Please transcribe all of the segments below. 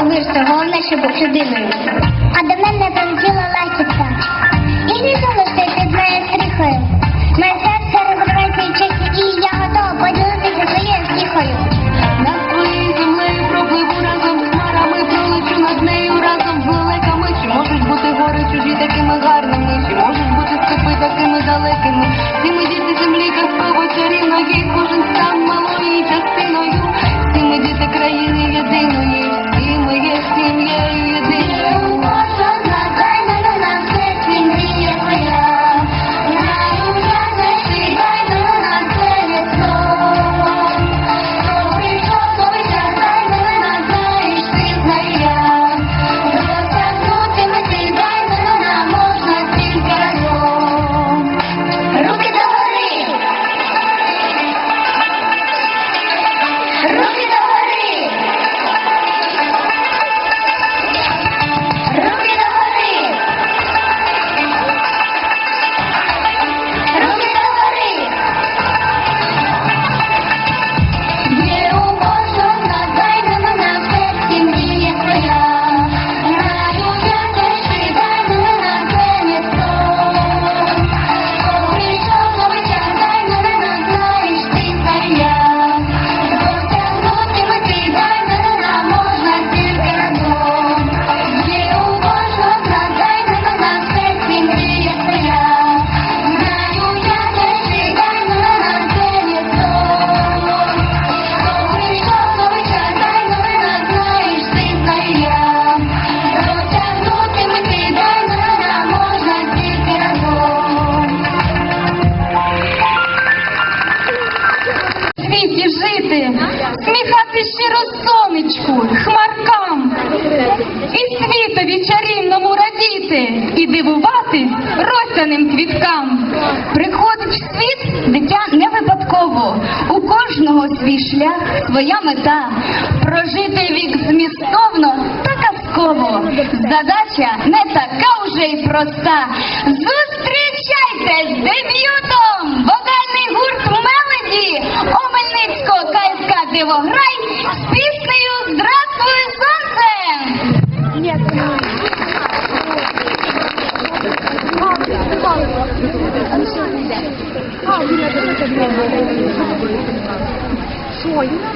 але ми ж головне, щоб людиною. Yeah, at you. дивувати росяним квіткам. Приходить в світ дитя не випадково. У кожного свій шлях, своя мета. Прожити вік змістовно та казково. Задача не така вже й проста. Зустрічайте з дебютом! Вокальний гурт Мелоді Омельницького КСК Дивограй з піснею. Що, Юля,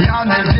Yeah,